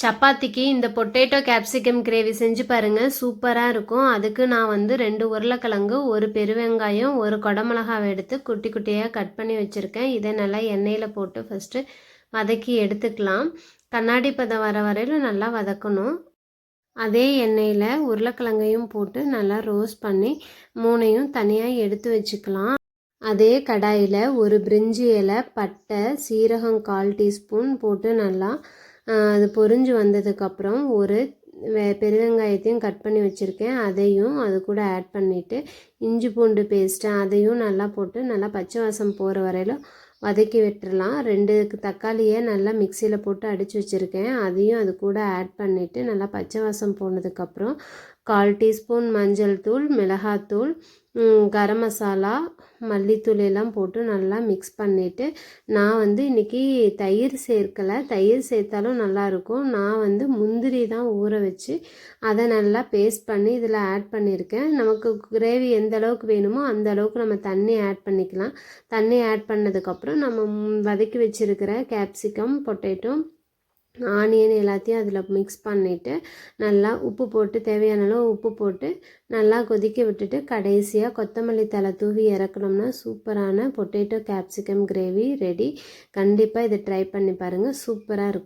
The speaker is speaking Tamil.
சப்பாத்திக்கு இந்த பொட்டேட்டோ கேப்சிகம் கிரேவி செஞ்சு பாருங்கள் சூப்பராக இருக்கும். அதுக்கு நான் வந்து ரெண்டு உருளைக்கிழங்கு ஒரு பெருவெங்காயம் ஒரு குடமிளகாவை எடுத்து குட்டி குட்டியாக கட் பண்ணி வச்சுருக்கேன். இதை நல்லா எண்ணெயில் போட்டு ஃபஸ்ட்டு வதக்கி எடுத்துக்கலாம். கண்ணாடி பதம் வர வரையிலும் நல்லா வதக்கணும். அதே எண்ணெயில் உருளைக்கிழங்கையும் போட்டு நல்லா ரோஸ்ட் பண்ணி மூணையும் தனியாக எடுத்து வச்சுக்கலாம். அதே கடாயில் ஒரு பிரிஞ்சி இலை பட்டை சீரகம் கால் டீஸ்பூன் போட்டு நல்லா அது பொரிஞ்சு வந்ததுக்கப்புறம் ஒரு வெ பெருவெங்காயத்தையும் கட் பண்ணி வச்சுருக்கேன். அதையும் அது கூட ஆட் பண்ணிவிட்டு இஞ்சி பூண்டு பேஸ்ட்டு அதையும் நல்லா போட்டு நல்லா பச்சை வாசம் போகிற வரையிலும் வதக்கி விட்டுறலாம். ரெண்டு தக்காளியை நல்லா மிக்சியில் போட்டு அடித்து வச்சுருக்கேன். அதையும் அது கூட ஆட் பண்ணிவிட்டு நல்லா பச்சை வாசம் போனதுக்கப்புறம் கால் டீஸ்பூன் மஞ்சள் தூள் மிளகாத்தூள் கரம் மசாலா மல்லித்தூள் எல்லாம் போட்டு நல்லா மிக்ஸ் பண்ணிவிட்டு நான் வந்து இன்றைக்கி தயிர் சேர்க்கலை. தயிர் சேர்த்தாலும் நல்லாயிருக்கும் நான் வந்து முந்திரி தான் ஊற வச்சு அதை நல்லா பேஸ்ட் பண்ணி இதில் ஆட் பண்ணியிருக்கேன். நமக்கு கிரேவி எந்த அளவுக்கு வேணுமோ அந்த அளவுக்கு நம்ம தண்ணி ஆட் பண்ணிக்கலாம். தண்ணி ஆட் பண்ணதுக்கப்புறம் நம்ம வதக்கி வச்சுருக்கிற கேப்சிகம் பொட்டேட்டோ ஆனியன் எல்லாத்தையும் அதில் மிக்ஸ் பண்ணிவிட்டு நல்லா உப்பு போட்டு தேவையான அளவு உப்பு போட்டு நல்லா கொதிக்க விட்டுட்டு கடைசியாக கொத்தமல்லி தழை தூவி இறக்கணும்னா சூப்பரான பொட்டேட்டோ கேப்சிகம் கிரேவி ரெடி கண்டிப்பாக இதை ட்ரை பண்ணி பாருங்கள் சூப்பராக இருக்கும்.